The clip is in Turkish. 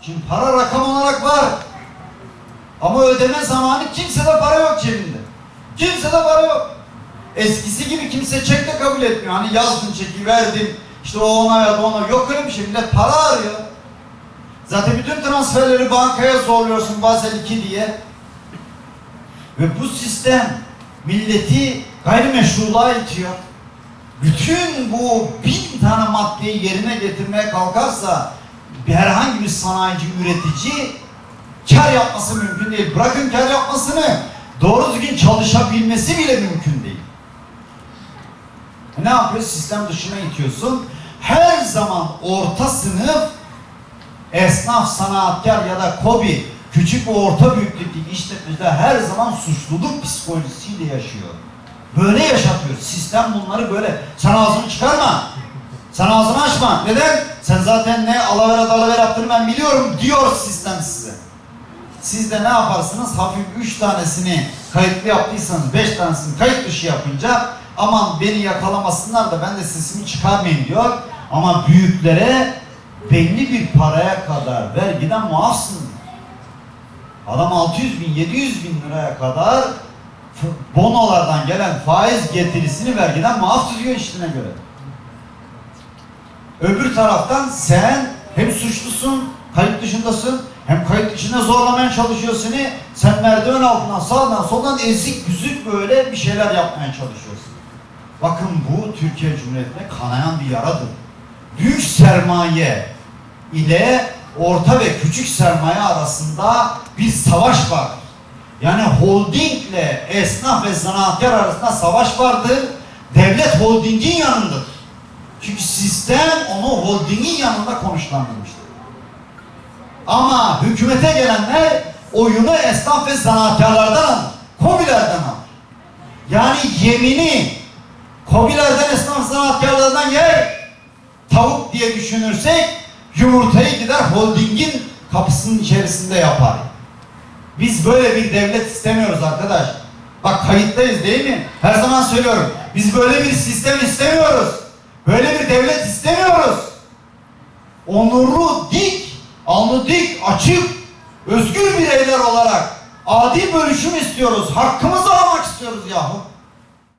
Şimdi para rakam olarak var. Ama ödeme zamanı kimsede para yok cebinde. Kimsede para yok. Eskisi gibi kimse çek de kabul etmiyor. Hani yazdın çeki verdin. işte o ona ya da ona. Yok öyle bir şey. Millet para arıyor. Zaten bütün transferleri bankaya zorluyorsun Basel 2 diye. Ve bu sistem milleti gayrimeşruluğa itiyor. Bütün bu bin tane maddeyi yerine getirmeye kalkarsa bir herhangi bir sanayici, üretici kar yapması mümkün değil. Bırakın kar yapmasını, doğru düzgün çalışabilmesi bile mümkün değil. Ne yapıyor? Sistem dışına itiyorsun. Her zaman orta sınıf esnaf, sanatkar ya da kobi, küçük ve orta büyüklükteki işletmeciler her zaman suçluluk psikolojisiyle yaşıyor. Böyle yaşatıyor. Sistem bunları böyle. Sen ağzını çıkarma. Sen ağzını açma. Neden? Sen zaten ne alavere dalaver yaptığını ben biliyorum diyor sistem size. Siz de ne yaparsınız? Hafif üç tanesini kayıtlı yaptıysanız beş tanesini kayıt dışı yapınca aman beni yakalamasınlar da ben de sesimi çıkarmayayım diyor. Ama büyüklere belli bir paraya kadar vergiden muafsın. Adam 600 bin, 700 bin liraya kadar bonolardan gelen faiz getirisini vergiden muaf tutuyor işine göre. Öbür taraftan sen hem suçlusun, kayıt dışındasın, hem kayıt dışında zorlamaya çalışıyor seni. Sen merdiven altından, sağdan, soldan ezik, büzük böyle bir şeyler yapmaya çalışıyorsun. Bakın bu Türkiye Cumhuriyeti'ne kanayan bir yaradır. Büyük sermaye ile orta ve küçük sermaye arasında bir savaş var. Yani holdingle esnaf ve zanaatkar arasında savaş vardır. Devlet holdingin yanındadır. Çünkü sistem onu holdingin yanında konuşlandırmıştır. Ama hükümete gelenler oyunu esnaf ve zanaatkarlardan alır. Kobilerden alır. Yani yemini kobilerden esnaf zanaatkarlardan yer. Tavuk diye düşünürsek yumurtayı gider holdingin kapısının içerisinde yapar. Biz böyle bir devlet istemiyoruz arkadaş. Bak kayıttayız değil mi? Her zaman söylüyorum. Biz böyle bir sistem istemiyoruz. Böyle bir devlet istemiyoruz. Onurlu, dik, alnı dik, açık, özgür bireyler olarak adil bölüşüm istiyoruz. Hakkımızı almak istiyoruz yahu.